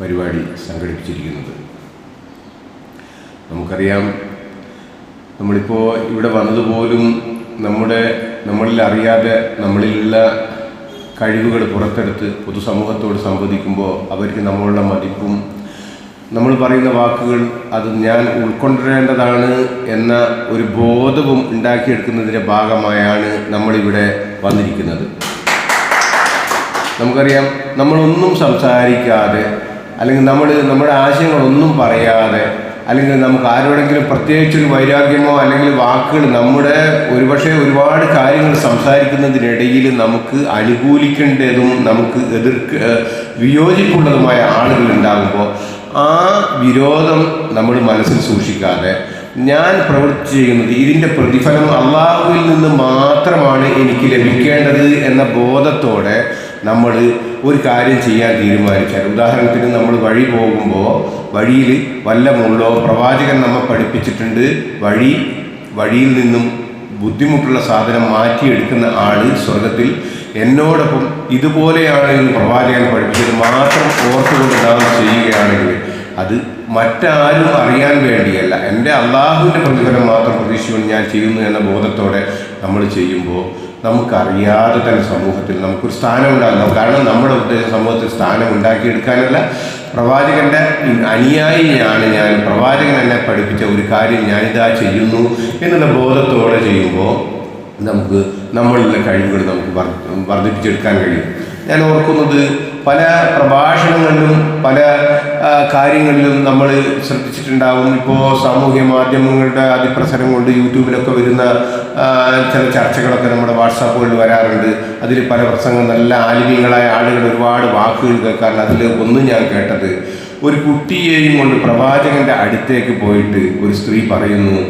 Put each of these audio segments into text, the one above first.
പരിപാടി സംഘടിപ്പിച്ചിരിക്കുന്നത്. നമുക്കറിയാം നമ്മളിപ്പോൾ ഇവിടെ വന്നതുപോലും നമ്മുടെ നമ്മളിൽ അറിയാതെ നമ്മളിലുള്ള കഴിവുകൾ പുറത്തെടുത്ത് പൊതുസമൂഹത്തോട് സംവദിക്കുമ്പോൾ അവർക്ക് നമ്മളുടെ മതിപ്പും നമ്മൾ പറയുന്ന വാക്കുകൾ അത് ഞാൻ ഉൾക്കൊണ്ടേണ്ടതാണ് എന്ന ഒരു ബോധവും ഉണ്ടാക്കിയെടുക്കുന്നതിന്റെ ഭാഗമായാണ് നമ്മളിവിടെ വന്നിരിക്കുന്നത്. നമുക്കറിയാം നമ്മളൊന്നും സംസാരിക്കാതെ അല്ലെങ്കിൽ നമ്മൾ നമ്മുടെ ആശയങ്ങളൊന്നും പറയാതെ അല്ലെങ്കിൽ നമുക്ക് ആരോടെങ്കിലും പ്രത്യേകിച്ചൊരു വൈരാഗ്യമോ അല്ലെങ്കിൽ വാക്കുകൾ നമ്മുടെ ഒരുപക്ഷെ ഒരുപാട് കാര്യങ്ങൾ സംസാരിക്കുന്നതിനിടയിൽ നമുക്ക് അനുകൂലിക്കേണ്ടതും നമുക്ക് എതിർക്ക് വിയോജിപ്പുള്ളതുമായ ആളുകൾ ഉണ്ടാകുമ്പോൾ ആ വിരോധം നമ്മൾ മനസ്സിൽ സൂക്ഷിക്കാതെ ഞാൻ പ്രവൃത്തി ചെയ്യുന്നത് ഇതിന്റെ പ്രതിഫലം അള്ളാഹുവിൽ നിന്ന് മാത്രമാണ് എനിക്ക് ലഭിക്കേണ്ടത് എന്ന ബോധത്തോടെ നമ്മൾ ഒരു കാര്യം ചെയ്യാൻ തീരുമാനിച്ചാൽ ഉദാഹരണത്തിന് നമ്മൾ വഴി പോകുമ്പോൾ വഴിയിൽ വല്ല പ്രവാചകൻ നമ്മെ പഠിപ്പിച്ചിട്ടുണ്ട്. വഴി വഴിയിൽ നിന്നും ബുദ്ധിമുട്ടുള്ള സാധനം മാറ്റിയെടുക്കുന്ന ആൾ സ്വർഗത്തിൽ എന്നോടൊപ്പം ഇതുപോലെയാണ് പ്രവാചകൻ പഠിപ്പിച്ചത്. മാത്രം ഓർത്തുകൊണ്ട് നാം ചെയ്യുകയാണെങ്കിൽ അത് മറ്റാരും അറിയാൻ വേണ്ടിയല്ല. എന്റെ അള്ളാഹുവിന്റെ പ്രതിഫലം മാത്രം പ്രതീക്ഷിച്ചുകൊണ്ട് ഞാൻ ചെയ്യുന്നു എന്ന ബോധത്തോടെ നമ്മൾ ചെയ്യുമ്പോൾ നമുക്കറിയാതെ തന്നെ സമൂഹത്തിൽ നമുക്കൊരു സ്ഥാനം ഉണ്ടാകും കാരണം നമ്മുടെ ഉദ്ദേശ സമൂഹത്തിൽ സ്ഥാനം ഉണ്ടാക്കിയെടുക്കാനല്ല പ്രവാചകന്റെ അനുയായിയാണ് ഞാൻ. പ്രവാചകൻ എന്നെ പഠിപ്പിച്ച ഒരു കാര്യം ഞാനിതാ ചെയ്യുന്നു എന്നുള്ള ബോധത്തോടെ ചെയ്യുമ്പോൾ നമുക്ക് നമ്മളിലെ കഴിവുകൾ നമുക്ക് വർ- വർദ്ധിപ്പിച്ചെടുക്കാൻ കഴിയും. ഞാൻ ഓർക്കുന്നത് പല പ്രഭാഷണങ്ങളിലും പല കാര്യങ്ങളിലും നമ്മൾ ശ്രദ്ധിച്ചിട്ടുണ്ടാവും. ഇപ്പോൾ സാമൂഹ്യ മാധ്യമങ്ങളുടെ അതിപ്രസരം കൊണ്ട് യൂട്യൂബിലൊക്കെ വരുന്ന ചില ചർച്ചകളൊക്കെ നമ്മുടെ വാട്സാപ്പുകളിൽ വരാറുണ്ട്. അതിൽ പല പ്രസംഗം നല്ല ആലിമീങ്ങളായ ആളുകൾ ഒരുപാട് വാക്കുകൾ കേൾക്കാറുണ്ട്. അതിൽ ഒന്നും ഞാൻ കേട്ടത് ഒരു കുട്ടിയെയും കൊണ്ട് പ്രവാചകന്റെ അടുത്തേക്ക് പോയിട്ട് ഒരു സ്ത്രീ പറയുന്നു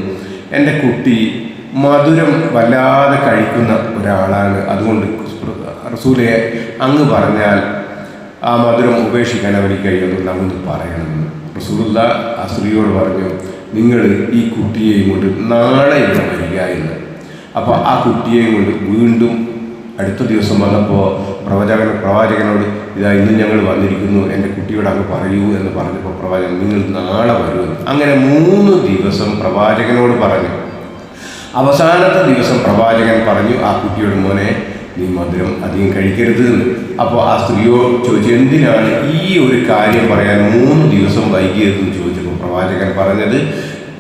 എന്റെ കുട്ടി മധുരം വല്ലാതെ കഴിക്കുന്ന ഒരാളാണ്. അതുകൊണ്ട് റസൂലെ അങ്ങ് പറഞ്ഞാൽ ആ മധുരം ഉപേക്ഷിക്കാൻ അവന് കഴിയുമെന്ന് അങ്ങ് പറയണമെന്ന് റസൂലുള്ള ആ സ്ത്രീയോട് പറഞ്ഞു നിങ്ങൾ ഈ കുട്ടിയെയും കൊണ്ട് നാളെ ഇവിടെ വരിക എന്ന്. അപ്പോൾ ആ കുട്ടിയെയും കൊണ്ട് വീണ്ടും അടുത്ത ദിവസം വന്നപ്പോൾ പ്രവാചകൻ പ്രവാചകനോട് ഇതാ ഇന്ന് ഞങ്ങൾ വന്നിരിക്കുന്നു എന്റെ കുട്ടിയോട് അങ്ങ് പറയൂ എന്ന് പറഞ്ഞപ്പോൾ പ്രവാചകൻ നിങ്ങൾ നാളെ വരുമെന്ന് അങ്ങനെ മൂന്ന് ദിവസം പ്രവാചകനോട് പറഞ്ഞു. അവസാനത്തെ ദിവസം പ്രവാചകൻ പറഞ്ഞു ആ കുട്ടിയോട് മോനെ നീ മധുരം അധികം കഴിക്കരുത് അപ്പോൾ ആ സ്ത്രീയോ ചോദിച്ചു എന്തിനാണ് ഈ ഒരു കാര്യം പറയാൻ മൂന്ന് ദിവസം വൈകിയതെന്ന് ചോദിച്ചപ്പോൾ പ്രവാചകൻ പറഞ്ഞത്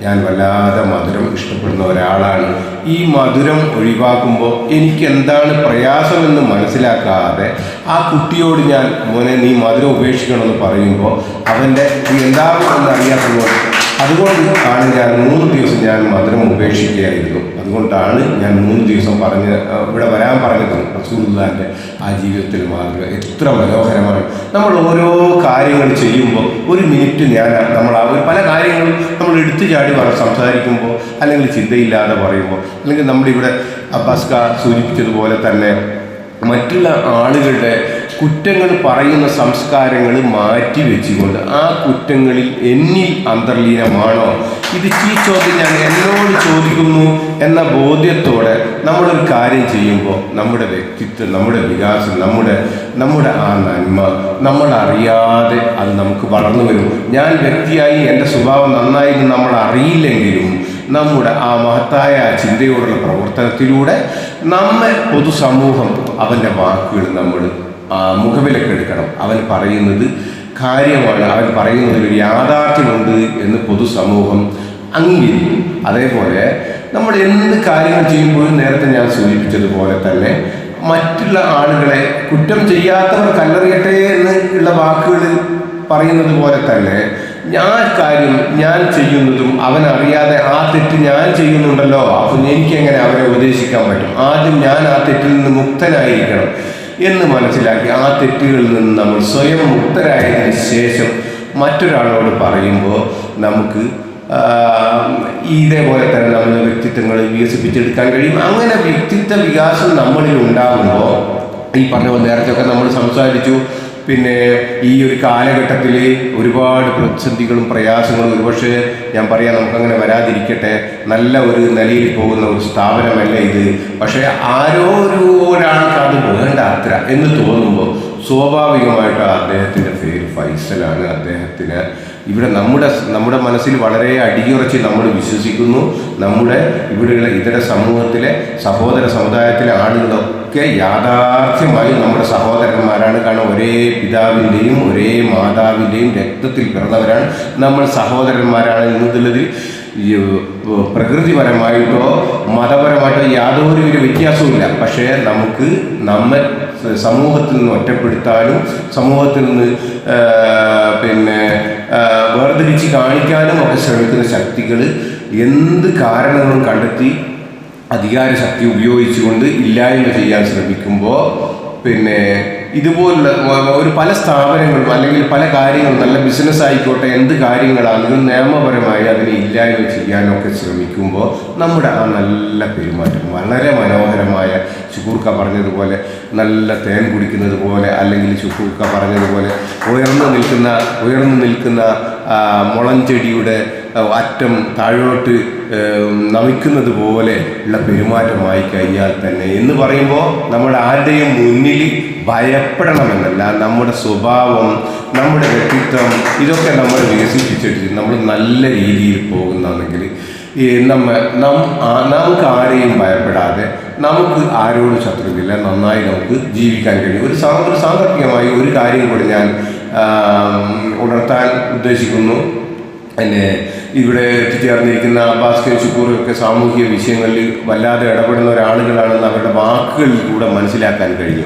ഞാൻ വല്ലാതെ മധുരം ഇഷ്ടപ്പെടുന്ന ഒരാളാണ്. ഈ മധുരം ഒഴിവാക്കുമ്പോൾ എനിക്ക് എന്താണ് പ്രയാസമെന്ന് മനസ്സിലാക്കാതെ ആ കുട്ടിയോട് ഞാൻ മോനെ നീ മധുരം ഉപേക്ഷിക്കണമെന്ന് പറയുമ്പോൾ അവന്റെ എന്താണെന്ന് അറിയാത്തതുകൊണ്ട് അതുകൊണ്ട് ആണ് ഞാൻ മൂന്ന് ദിവസം ഞാൻ മധുരം ഉപേക്ഷിക്കുകയായിരുന്നു. അതുകൊണ്ടാണ് ഞാൻ മൂന്ന് ദിവസം പറഞ്ഞ് ഇവിടെ വരാൻ പറഞ്ഞത് റസൂലുള്ളാന്റെ ആ ജീവിതത്തിൽ മാതൃക എത്ര മനോഹരമാണ്. നമ്മൾ ഓരോ കാര്യങ്ങൾ ചെയ്യുമ്പോൾ ഒരു മിനിറ്റ് ഞാൻ നമ്മൾ ആ പല കാര്യങ്ങളും നമ്മൾ എടുത്തു ചാടി പറ സംസാരിക്കുമ്പോൾ അല്ലെങ്കിൽ ചിന്തയില്ലാതെ പറയുമ്പോൾ അല്ലെങ്കിൽ നമ്മളിവിടെ അബ്ബാസ്ക സൂചിപ്പിച്ചതുപോലെ തന്നെ മറ്റുള്ള ആളുകളുടെ കുറ്റങ്ങൾ പറയുന്ന സംസ്കാരങ്ങൾ മാറ്റി വെച്ചുകൊണ്ട് ആ കുറ്റങ്ങളിൽ എന്നിൽ അന്തർലീനമാണോ? ഇത് ഈ ചോദ്യം ഞാൻ എന്നോട് ചോദിക്കുന്നു എന്ന ബോധ്യത്തോടെ നമ്മളൊരു കാര്യം ചെയ്യുമ്പോൾ നമ്മുടെ വ്യക്തിത്വം നമ്മുടെ വികാസം നമ്മുടെ നമ്മുടെ ആ നന്മ നമ്മൾ അറിയാതെ അത് നമുക്ക് വളർന്നു വരും. ഞാൻ വ്യക്തിയായി എന്റെ സ്വഭാവം നന്നായി എന്ന് നമ്മൾ അറിയില്ലെങ്കിലും നമ്മുടെ ആ മഹത്തായ ചിന്തയോടുള്ള പ്രവർത്തനത്തിലൂടെ നമ്മെ പൊതുസമൂഹം അവന്റെ വാക്കുകൾ നമ്മൾ മുഖവിലക്കെടുക്കണം അവൻ പറയുന്നത് കാര്യമാണ്. അവൻ പറയുന്നത് ഒരു യാഥാർത്ഥ്യമുണ്ട് എന്ന് പൊതുസമൂഹം അംഗീകരിക്കും. അതേപോലെ നമ്മൾ എന്ത് കാര്യങ്ങൾ ചെയ്യുമ്പോഴും നേരത്തെ ഞാൻ സൂചിപ്പിച്ചതുപോലെ തന്നെ മറ്റുള്ള ആളുകളെ കുറ്റം ചെയ്യാത്തവർ കല്ലെറിയട്ടെ എന്ന് ഉള്ള വാക്കുകൾ പറയുന്നത് പോലെ തന്നെ ഞാൻ കാര്യം ഞാൻ ചെയ്യുന്നതും അവൻ അറിയാതെ ആ തെറ്റ് ഞാൻ ചെയ്യുന്നുണ്ടല്ലോ. അപ്പം എനിക്ക് എങ്ങനെ അവരെ ഉപദേശിക്കാൻ പറ്റും? ആദ്യം ഞാൻ ആ തെറ്റിൽ നിന്ന് മുക്തനായിരിക്കണം. എന്ന് മനസ്സിലാക്കി ആ തെറ്റുകളിൽ നിന്ന് നമ്മൾ സ്വയം മുക്തരായതിനു ശേഷം മറ്റൊരാളോട് പറയുമ്പോൾ നമുക്ക് ഇതേപോലെ തന്നെ നമ്മുടെ വ്യക്തിത്വങ്ങൾ വികസിപ്പിച്ചെടുക്കാൻ കഴിയും. അങ്ങനെ വ്യക്തിത്വ വികാസം നമ്മളിൽ ഉണ്ടാകുമ്പോൾ ഈ പറഞ്ഞ നേരത്തെ നേരത്തെയൊക്കെ നമ്മൾ സംസാരിച്ചു പിന്നെ ഈ ഒരു കാലഘട്ടത്തിൽ ഒരുപാട് പ്രതിസന്ധികളും പ്രയാസങ്ങളും ഒരുപക്ഷെ ഞാൻ പറയാം നമുക്കങ്ങനെ വരാതിരിക്കട്ടെ. നല്ല ഒരു നിലയിൽ പോകുന്ന ഒരു സ്ഥാപനമല്ല ഇത്. പക്ഷേ ആരോ ഒരു ഒരാൾക്ക് അത് വേണ്ട അത്ര എന്ന് തോന്നുമ്പോൾ സ്വാഭാവികമായിട്ട് അദ്ദേഹത്തിന്റെ പേര് ഫൈസലാണ്. അദ്ദേഹത്തിന് ഇവിടെ നമ്മുടെ നമ്മുടെ മനസ്സിൽ വളരെ അടിയുറച്ച് നമ്മൾ വിശ്വസിക്കുന്നു. നമ്മുടെ ഇവിടെയുള്ള ഇതര സമൂഹത്തിലെ സഹോദര സമുദായത്തിലെ ആളുകളൊക്കെ യാഥാർത്ഥ്യമായി നമ്മുടെ സഹോദരന്മാരാണ്. കാരണം ഒരേ പിതാവിന്റെയും ഒരേ മാതാവിന്റെയും രക്തത്തിൽ പിറന്നവരാണ് നമ്മൾ സഹോദരന്മാരാണ് എന്നുള്ളതിൽ പ്രകൃതിപരമായിട്ടോ മതപരമായിട്ടോ യാതൊരു ഒരു വ്യത്യാസവുമില്ല. പക്ഷേ നമുക്ക് നമ്മൾ സമൂഹത്തിൽ നിന്ന് ഒറ്റപ്പെടുത്താനും സമൂഹത്തിൽ നിന്ന് പിന്നെ വേർതിരിച്ച് കാണിക്കാനും ഒക്കെ ശ്രമിക്കുന്ന ശക്തികൾ എന്ത് കാരണങ്ങളും കണ്ടെത്തി അധികാര ശക്തി ഉപയോഗിച്ചുകൊണ്ട് ഇല്ലായ്മ ചെയ്യാൻ ശ്രമിക്കുമ്പോൾ പിന്നെ ഇതുപോലുള്ള ഒരു പല സ്ഥാപനങ്ങളും അല്ലെങ്കിൽ പല കാര്യങ്ങളും നല്ല ബിസിനസ് ആയിക്കോട്ടെ എന്ത് കാര്യങ്ങളാണെങ്കിലും നിയമപരമായി അതിനെ ഇല്ലായ്മ ചെയ്യാനൊക്കെ ശ്രമിക്കുമ്പോൾ നമ്മുടെ ആ നല്ല പെരുമാറ്റം വളരെ മനോഹരമായ ശുക്കൂർക്ക പറഞ്ഞതുപോലെ നല്ല തേൻ കുടിക്കുന്നത് പോലെ അല്ലെങ്കിൽ ശുക്കൂർക്ക പറഞ്ഞതുപോലെ ഉയർന്നു നിൽക്കുന്ന ഉയർന്നു നിൽക്കുന്ന മുളം മുളഞ്ചെടിയുടെ അറ്റം താഴോട്ട് നമിക്കുന്നത് പോലെ ഉള്ള പെരുമാറ്റമായി കഴിഞ്ഞാൽ തന്നെ എന്ന് പറയുമ്പോൾ നമ്മൾ ആരുടെയും മുന്നിൽ ഭയപ്പെടണമെന്നല്ല. നമ്മുടെ സ്വഭാവം നമ്മുടെ വ്യക്തിത്വം ഇതൊക്കെ നമ്മൾ വികസിപ്പിച്ചിട്ട് നമ്മൾ നല്ല രീതിയിൽ പോകുന്നതാണെങ്കിൽ ഈ നമ്മ നം നമുക്ക് ആരെയും ഭയപ്പെടാതെ നമുക്ക് ആരോടും ശത്രുവില്ല. നന്നായി നമുക്ക് ജീവിക്കാൻ കഴിയും. ഒരു സാ ഒരു ഒരു കാര്യം കൂടി ഞാൻ ഉണർത്താൻ ഉദ്ദേശിക്കുന്നു. പിന്നെ ഇവിടെ എത്തിച്ചേർന്നിരിക്കുന്ന അബ്ബാസ് കെ ഷുക്കൂറും സാമൂഹിക വിഷയങ്ങളിൽ വല്ലാതെ ഇടപെടുന്ന ഒരാളുകളാണെന്ന് അവരുടെ വാക്കുകളിലൂടെ മനസ്സിലാക്കാൻ കഴിഞ്ഞു.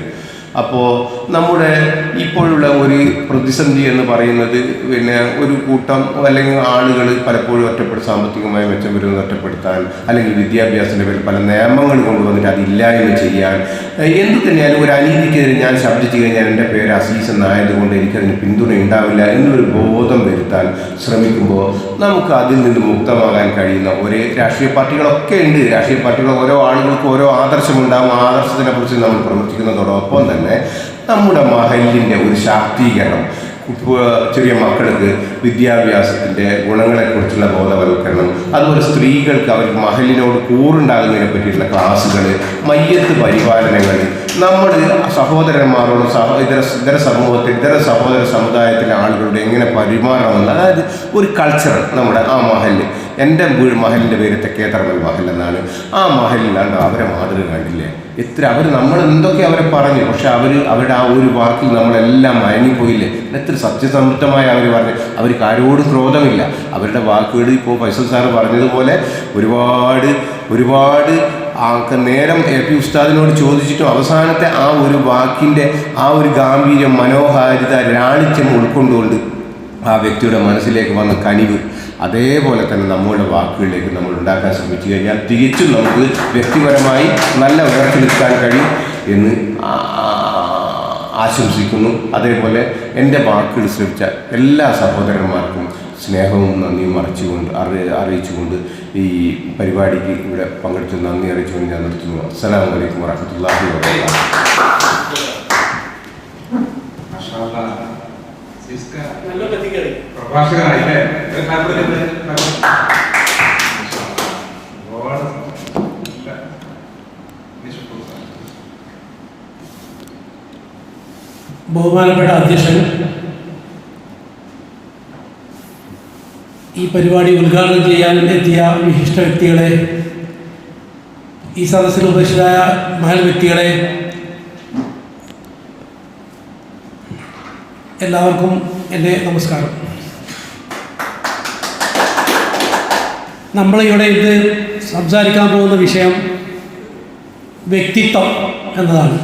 അപ്പോൾ നമ്മുടെ ഇപ്പോഴുള്ള ഒരു പ്രതിസന്ധി എന്ന് പറയുന്നത് പിന്നെ ഒരു കൂട്ടം അല്ലെങ്കിൽ ആളുകൾ പലപ്പോഴും ഒറ്റപ്പെടും സാമ്പത്തികമായി മെച്ചം വരുന്നത് ഒറ്റപ്പെടുത്താൻ അല്ലെങ്കിൽ വിദ്യാഭ്യാസത്തിന്റെ പേരിൽ പല നിയമങ്ങൾ കൊണ്ടുവന്നിട്ട് അതില്ലായ്മ ചെയ്യാൻ. എന്ത് തന്നെയാലും ഒരു അനീതിക്കെതിരെ ഞാൻ ശബ്ദിച്ചു കഴിഞ്ഞാൽ എന്റെ പേര് അസീസ് എന്നായതുകൊണ്ട് എനിക്കതിന് പിന്തുണ ഉണ്ടാവില്ല എന്നൊരു ബോധം വരുത്താൻ ശ്രമിക്കുമ്പോൾ നമുക്ക് അതിൽ നിന്ന് മുക്തമാകാൻ കഴിയുന്ന ഒരേ രാഷ്ട്രീയ പാർട്ടികളൊക്കെ ഉണ്ട്. രാഷ്ട്രീയ പാർട്ടികൾ ഓരോ ആളുകൾക്കും ഓരോ ആദർശമുണ്ടാകും. ആ ആദർശത്തിനെ കുറിച്ച് നമ്മൾ പ്രവർത്തിക്കുന്നതോടൊപ്പം തന്നെ നമ്മുടെ മഹലിന്റെ ഒരു ശാക്തീകരണം. ചെറിയ മക്കൾക്ക് വിദ്യാഭ്യാസത്തിന്റെ ഗുണങ്ങളെക്കുറിച്ചുള്ള ബോധവൽക്കരണം. അതുപോലെ സ്ത്രീകൾക്ക് അവർക്ക് മഹലിനോട് കൂറുണ്ടാകുന്നതിനെ പറ്റിയിട്ടുള്ള ക്ലാസ്സുകൾ മയ്യത്ത് പരിപാലനങ്ങൾ നമ്മൾ സഹോദരന്മാരോട് സഹ ഇതര ഇതര സമൂഹത്തിൽ ഇതര സഹോദര സമുദായത്തിലെ ആളുകളോട് എങ്ങനെ പരിമാറണമെന്ന് അതായത് ഒരു കൾച്ചർ നമ്മുടെ ആ മഹലിൽ എന്റെ മഹലിന്റെ പേര് തെക്കേത്തറമൽ മഹൽ എന്നാണ്. ആ മഹലിലാണ്ട് അവരെ മാതൃക കണ്ടില്ലേ? എത്ര അവർ നമ്മൾ എന്തൊക്കെ അവരെ പറഞ്ഞു പക്ഷെ അവർ അവരുടെ ആ ഒരു വാക്കിൽ നമ്മളെല്ലാം മയങ്ങിപ്പോയില്ലേ എത്ര സത്യസമൃദ്ധമായി അവർ പറഞ്ഞു. അവർക്ക് ആരോടും ക്രോധമില്ല. അവരുടെ വാക്കുകൾ ഇപ്പോൾ ഫൈസൽ സാർ പറഞ്ഞതുപോലെ ഒരുപാട് ഒരുപാട് നേരം എ പി ഉസ്താദിനോട് ചോദിച്ചിട്ടും അവസാനത്തെ ആ ഒരു വാക്കിന്റെ ആ ഒരു ഗാംഭീര്യം മനോഹാരിത ലാളിത്യം ഉൾക്കൊണ്ടുകൊണ്ട് ആ വ്യക്തിയുടെ മനസ്സിലേക്ക് വന്ന കനിവ് അതേപോലെ തന്നെ നമ്മുടെ വാക്കുകളിലേക്ക് നമ്മൾ ഉണ്ടാക്കാൻ ശ്രമിച്ചു കഴിഞ്ഞാൽ തികച്ചും നമുക്ക് വ്യക്തിപരമായി നല്ല ഉയർത്തി നിൽക്കാൻ കഴിയും എന്ന് ആശംസിക്കുന്നു. അതേപോലെ എന്റെ വാക്കുകൾ ശ്രമിച്ച എല്ലാ സഹോദരന്മാർക്കും സ്നേഹവും നന്ദിയും അറിയിച്ചുകൊണ്ട് അറി അറിയിച്ചുകൊണ്ട് ഈ പരിപാടിക്ക് ഇവിടെ പങ്കെടുത്ത് നന്ദി അറിയിച്ചുകൊണ്ട് ഞാൻ നിർത്തുന്നു അസ്സലാമു വലൈക്കും വറഹമത്തല്ലാഹി വാബറകാതുഹു മാഷാഅല്ലാ. സിസ്ക നല്ല പ്രതികരി പ്രഭാഷകനായില്ലേ. ബഹുമാനപ്പെട്ട അധ്യക്ഷൻ ഈ പരിപാടി ഉദ്ഘാടനം ചെയ്യാൻ എത്തിയ വിശിഷ്ട വ്യക്തികളെ ഈ സദസ്സിൽ ഉപദേശിതരായ മഹൽ വ്യക്തികളെ എല്ലാവർക്കും എന്റെ നമസ്കാരം. നമ്മളിവിടെ ഇത് സംസാരിക്കാൻ പോകുന്ന വിഷയം വ്യക്തിത്വം എന്നതാണ്.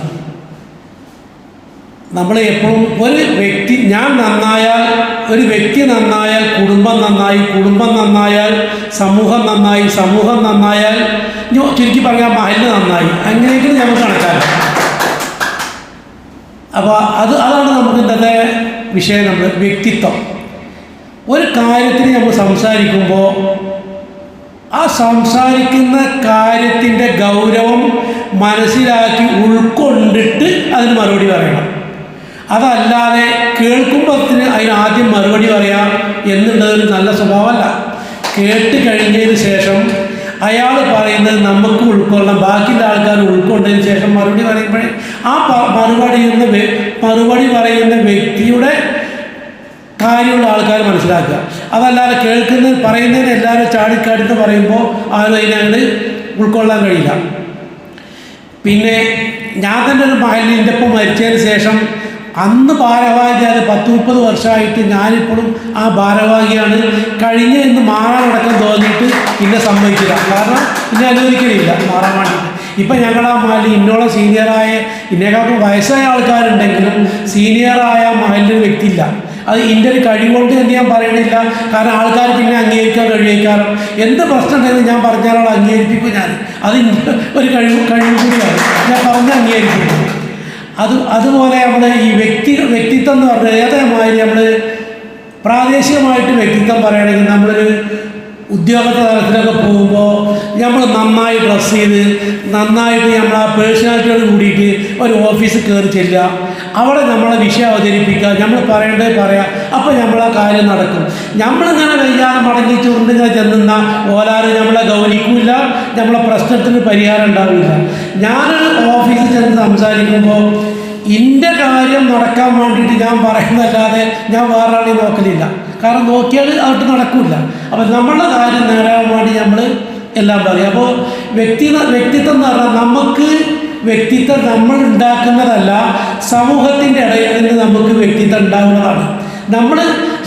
നമ്മൾ എപ്പോഴും ഒരു വ്യക്തി ഞാൻ നന്നായാൽ ഒരു വ്യക്തി നന്നായാൽ കുടുംബം നന്നായി കുടുംബം നന്നായാൽ സമൂഹം നന്നായി സമൂഹം നന്നായാൽ ചുരുക്കി പറഞ്ഞാൽ മഹൽ നന്നായി. അങ്ങനെയെങ്കിലും നമുക്ക് കണക്കാക്കാം. അപ്പോൾ അത് അതാണ് നമുക്ക് ഇന്നത്തെ വിഷയം നമ്മൾ വ്യക്തിത്വം. ഒരു കാര്യത്തിന് നമ്മൾ സംസാരിക്കുമ്പോൾ ആ സംസാരിക്കുന്ന കാര്യത്തിന്റെ ഗൗരവം മനസ്സിലാക്കി ഉൾക്കൊണ്ടിട്ട് അതിന് മറുപടി പറയണം. അതല്ലാതെ കേൾക്കുമ്പോൾ അതിന് ആദ്യം മറുപടി പറയാം എന്നുള്ളതൊരു നല്ല സ്വഭാവമല്ല. കേട്ട് കഴിഞ്ഞതിന് ശേഷം അയാൾ പറയുന്നത് നമുക്ക് ഉൾക്കൊള്ളണം ബാക്കിയുള്ള ആൾക്കാർ ഉൾക്കൊണ്ടതിന് ശേഷം മറുപടി പറയുമ്പോഴേ ആ മറുപടി എന്ന് മറുപടി പറയുന്ന വ്യക്തിയുടെ കാര്യമുള്ള ആൾക്കാർ മനസ്സിലാക്കുക. അതല്ലാതെ കേൾക്കുന്ന പറയുന്നതിന് എല്ലാവരും ചാടിക്കാടിന്ന് പറയുമ്പോൾ ആരും ഉൾക്കൊള്ളാൻ കഴിയില്ല. പിന്നെ ഞാൻ തന്നെ ഒരു മഹലിൽ എന്റെ ഒപ്പം മരിച്ചതിന് ശേഷം അന്ന് ഭാരവാഹിയാണ് പത്ത് മുപ്പത് വർഷമായിട്ട് ഞാനിപ്പോഴും ആ ഭാരവാഹിയാണ്. കഴിഞ്ഞ എന്ന് മാറാനടക്കം തോന്നിയിട്ട് പിന്നെ സമ്മതിക്കില്ല കാരണം പിന്നെ അനുവദിക്കണില്ല മാറാൻ വേണ്ടിയിട്ട്. ഇപ്പം ഞങ്ങളാ മഹലിൽ ഇന്നോളം സീനിയറായ ഇന്നേക്കാളും വയസ്സായ ആൾക്കാരുണ്ടെങ്കിലും സീനിയറായ മഹലിൽ വ്യക്തിയില്ല. അത് എന്റെ ഒരു കഴിവുകൊണ്ട് തന്നെ ഞാൻ പറയണില്ല. കാരണം ആൾക്കാർ പിന്നെ അംഗീകരിക്കാൻ കഴിയേക്കാറും എന്ത് പ്രശ്നം ഉണ്ടെങ്കിലും ഞാൻ പറഞ്ഞാൽ അവൾ അംഗീകരിപ്പിക്കും ഞാൻ അത് ഒരു കഴിവ് കഴിവ് കൂടിയാണ്. ഞാൻ പറഞ്ഞ് അംഗീകരിക്കും അത് അതുപോലെ നമ്മൾ ഈ വ്യക്തി വ്യക്തിത്വം എന്ന് പറഞ്ഞാൽ ഏതേമാതിരി നമ്മൾ പ്രാദേശികമായിട്ട് വ്യക്തിത്വം പറയുകയാണെങ്കിൽ നമ്മളൊരു ഉദ്യോഗത്തെ തലത്തിലൊക്കെ പോകുമ്പോൾ നമ്മൾ നന്നായി ഡ്രസ്സ് ചെയ്ത് നന്നായിട്ട് നമ്മൾ ആ പേഴ്സണാലിറ്റിയോട് കൂടിയിട്ട് ഒരു ഓഫീസിൽ കയറി ചെല്ലുക. അവിടെ നമ്മളെ വിഷയം അവതരിപ്പിക്കുക. നമ്മൾ പറയേണ്ടത് പറയാം. അപ്പോൾ നമ്മൾ ആ കാര്യം നടക്കും. നമ്മളിങ്ങനെ വയ്യാതെ മടങ്ങി ചുരുണ്ടിങ്ങനെ ചെന്നുന്ന ഓലാറ് നമ്മളെ ഗൗനിക്കില്ല നമ്മളെ പ്രശ്നത്തിന് പരിഹാരം ഉണ്ടാവില്ല. ഞാൻ ഓഫീസിൽ ചെന്ന് സംസാരിക്കുമ്പോൾ ഇന്റെ കാര്യം നടക്കാൻ വേണ്ടിയിട്ട് ഞാൻ പറയുന്നതല്ലാതെ ഞാൻ വേറെ ആളെ നോക്കലില്ല. കാരണം നോക്കിയാൽ അവിടെ നടക്കില്ല അപ്പം നമ്മളുടെ കാര്യം നേടാൻ വേണ്ടി നമ്മൾ എല്ലാം പറയും. അപ്പോൾ വ്യക്തി വ്യക്തിത്വം എന്ന് പറഞ്ഞാൽ നമുക്ക് വ്യക്തിത്വം നമ്മൾ ഉണ്ടാക്കുന്നതല്ല സമൂഹത്തിന്റെ ഇടയിൽ നിന്ന് നമുക്ക് വ്യക്തിത്വം ഉണ്ടാകുന്നതാണ് നമ്മൾ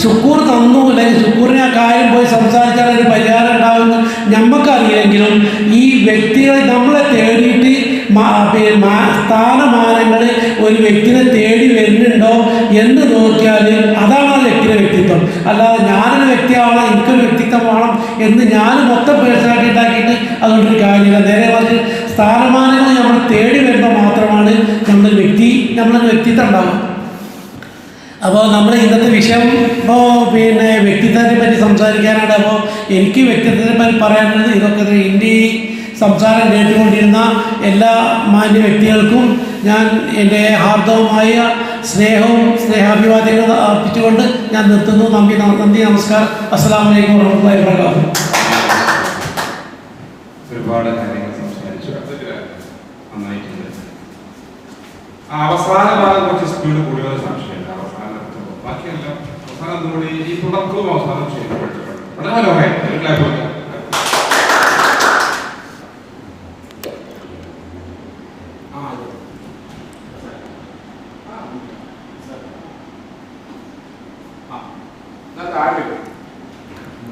ശുക്കൂർ തന്നു അല്ലെങ്കിൽ ശുക്കൂറിനെ ആ കാര്യം പോയി സംസാരിച്ചാൽ ഒരു പരിഹാരം ഉണ്ടാകുമെന്ന് നമുക്കറിയില്ലെങ്കിലും ഈ വ്യക്തികളെ നമ്മളെ തേടിയിട്ട് സ്ഥാനമാനങ്ങൾ ഒരു വ്യക്തിനെ തേടി വരുന്നുണ്ടോ എന്ന് നോക്കിയാൽ അതാണ് ആ വ്യക്തിയുടെ വ്യക്തിത്വം. അല്ലാതെ ഞാനൊരു വ്യക്തിയാണ് എനിക്കൊരു വ്യക്തിത്വം വേണം എന്ന് ഞാൻ മൊത്തം പേഴ്സണാലിറ്റി ഉണ്ടാക്കിയിട്ട് അതുകൊണ്ടൊരു കാര്യമില്ല. നേരെ മറിച്ച് സ്ഥാനമാനങ്ങൾ നമ്മൾ തേടി വരുമ്പോൾ മാത്രമാണ് നമ്മുടെ വ്യക്തി നമ്മളൊരു വ്യക്തിത്വം ഉണ്ടാവുക. അപ്പോൾ നമ്മുടെ ഇന്നത്തെ വിഷയം ഇപ്പോൾ പിന്നെ വ്യക്തിത്വത്തെ പറ്റി സംസാരിക്കാനാണ്. അപ്പോൾ എനിക്ക് വ്യക്തിത്വത്തെ പറ്റി പറയാനുള്ളത് ഇതൊക്കെ ഈ സംസാരം കേട്ടുകൊണ്ടിരുന്ന എല്ലാ മാന്യ വ്യക്തികൾക്കും ഞാൻ എന്റെ ഹാർദവുമായ സ്നേഹവും സ്നേഹാഭിവാദ്യങ്ങളും അർപ്പിച്ചുകൊണ്ട് ഞാൻ നിർത്തുന്നു. നന്ദി നന്ദി നമസ്കാരം. അസ്സാം വലൈക്കും വർഹമുല്ലാ വാബർക്കാത്തു ഒരുപാട് കാര്യങ്ങൾ സംസാരിച്ചു. അവസാന ഭാഗം കുറച്ച് സ്പീഡ് കൂടിയ സംശയമില്ല. അവസാന ബാക്കിയെല്ലാം അവസാനം നമ്മുടെ ഈ തുടക്കവും അവസാനം ചെയ്യപ്പെട്ടു വളരെ മനോഹരം.